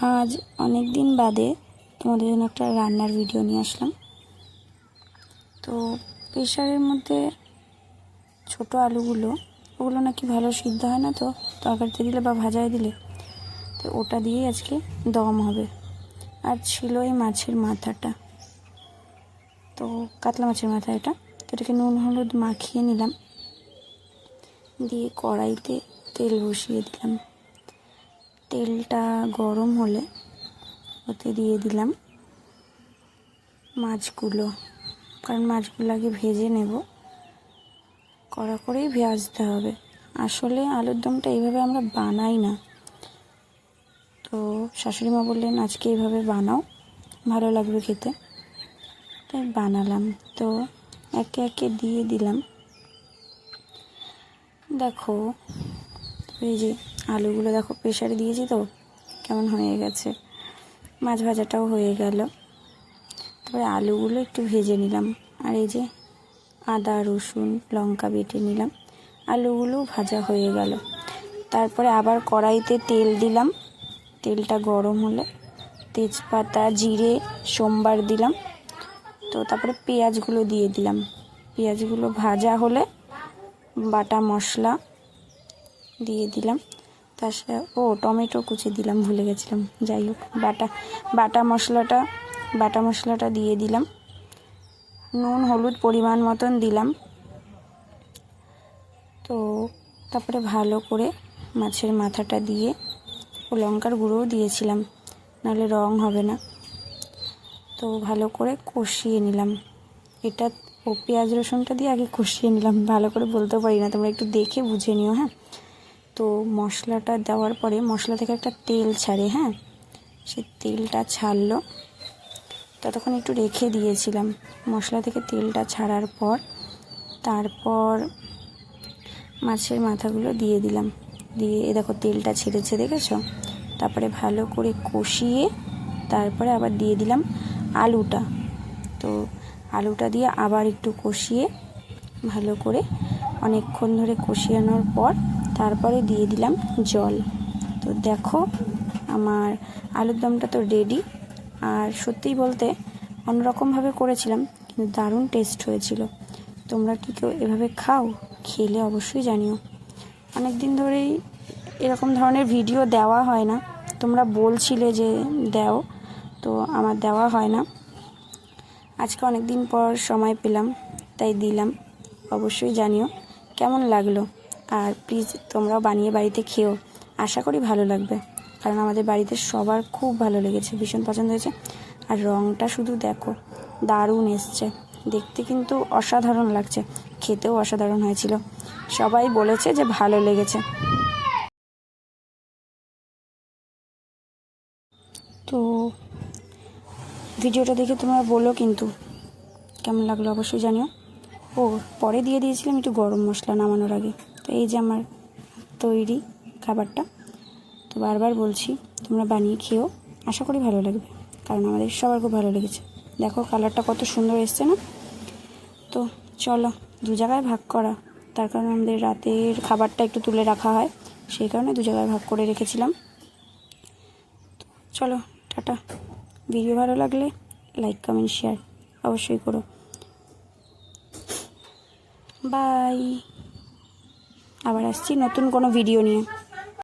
আজ অনেক দিন বাদে তোমাদের জন্য একটা রান্নার ভিডিও নিয়ে আসলাম। তো প্রেশারের মধ্যে ছোট আলুগুলো, ওগুলো নাকি ভালো সিদ্ধ হয় না তো, তরকারিতে দিলে বা ভাজায় দিলে। তো ওটা দিয়েই আজকে দম হবে। আর ছিল এই মাছের মাথাটা। তো কাতলা মাছের মাথা এটা। তো এটাকে নুন, হলুদ মাখিয়ে নিলাম। দিয়ে কড়াইতে তেল বসিয়ে দিলাম। তেলটা গরম হলে ওতে দিয়ে দিলাম মাছগুলো। কারণ মাছগুলো আগে ভেজে নেব। কড়া করেই ভাজতে হবে। আসলে আলুর দমটা এইভাবে আমরা বানাই না। তো শাশুড়ি মা বললেন, আজকে এইভাবে বানাও, ভালো লাগবে খেতে। তাই বানালাম। তো একে একে দিয়ে দিলাম। দেখো এই যে আলুগুলো দেখো প্রেশারে দিয়েছি তো, কেমন হয়ে গেছে। মাছ ভাজাটাও হয়ে গেল। তারপরে আলুগুলো একটু ভেজে নিলাম। আর এই যে আদা, রসুন, লঙ্কা বেটে নিলাম। আলুগুলো ভাজা হয়ে গেল। তারপরে আবার কড়াইতে তেল দিলাম। তেলটা গরম হলে তেজপাতা, জিরে, সোমবার দিলাম। তো তারপরে পেঁয়াজগুলো দিয়ে দিলাম। পেঁয়াজগুলো ভাজা হলে বাটা মশলা দিয়ে দিলাম। তার সাথে, ও টমেটো কুচি দিলাম, ভুলে গেছিলাম। যাই হোক, বাটা বাটা মশলাটা বাটা মশলাটা দিয়ে দিলাম। নুন, হলুদ পরিমাণ মতন দিলাম। তো তারপরে ভালো করে মাছের মাথাটা দিয়ে ও লঙ্কার গুঁড়োও দিয়েছিলাম, নাহলে রং হবে না। তো ভালো করে কষিয়ে নিলাম। এটা, ও পেঁয়াজ রসুনটা দিয়ে আগে কষিয়ে নিলাম। ভালো করে বলতে পারি না, তোমরা একটু দেখে বুঝে নিও হ্যাঁ? তো মশলাটা দেওয়ার পরে মশলা থেকে একটা তেল ছাড়ে হ্যাঁ? সে তেলটা ছাড়লো। ততক্ষণ একটু রেখে দিয়েছিলাম। মশলা থেকে তেলটা ছাড়ার পর তারপর মাছের মাথাগুলো দিয়ে দিলাম। দিয়ে দেখো তেলটা ছেড়েছে, দেখেছ? তারপরে ভালো করে কষিয়ে তারপরে আবার দিয়ে দিলাম আলুটা। তো আলুটা দিয়ে আবার একটু কষিয়ে ভালো করে অনেকক্ষণ ধরে কষিয়ানোর পর তারপরে দিয়ে দিলাম জল। তো দেখো, আমার আলুর দমটা তো রেডি আর সত্যিই বলতে অন্যরকমভাবে করেছিলাম, কিন্তু দারুণ টেস্ট হয়েছিল। তোমরা কি কেউ এভাবে খাও? খেলে অবশ্যই জানিও। অনেক দিন ধরেই এরকম ধরনের ভিডিও দেওয়া হয় না। তোমরা বলছিলে যে দাও, তো আমার দেওয়া হয় না। আজকে অনেক দিন পর সময় পেলাম, তাই দিলাম। অবশ্যই জানিও, কেমন লাগল? আর প্লিজ তোমরাও বানিয়ে বাড়িতে খেও আশা করি ভালো লাগবে। কারণ আমাদের বাড়িতে সবার খুব ভালো লেগেছে, ভীষণ পছন্দ হয়েছে। আর রঙটা শুধু দেখো, দারুণ এসছে। দেখতে কিন্তু অসাধারণ লাগছে, খেতেও অসাধারণ হয়েছিল। সবাই বলেছে যে ভালো লেগেছে। তো ভিডিওটা দেখে তোমরা বলো কিন্তু, কেমন লাগল অবশ্যই জানিও। ও, পরে দিয়ে দিয়েছিলাম একটু গরম মশলা নামানোর আগে। তো এই যে আমার তৈরি খাবারটা, তো বারবার বলছি তোমরা বানিয়ে খেও আশা করি ভালো লাগবে, কারণ আমাদের সবার খুব ভালো লেগেছে। দেখো কালারটা কত সুন্দর এসছে না? তো চলো দু জায়গায় ভাগ করা, তার কারণে আমাদের রাতের খাবারটা একটু তুলে রাখা হয়, সেই কারণে দু জায়গায় ভাগ করে রেখেছিলাম। তো চলো, টাটা। ভিডিও ভালো লাগলে লাইক, কমেন্ট, শেয়ার অবশ্যই করো। বাই। আবার আসছি নতুন কোনো ভিডিও নিয়ে।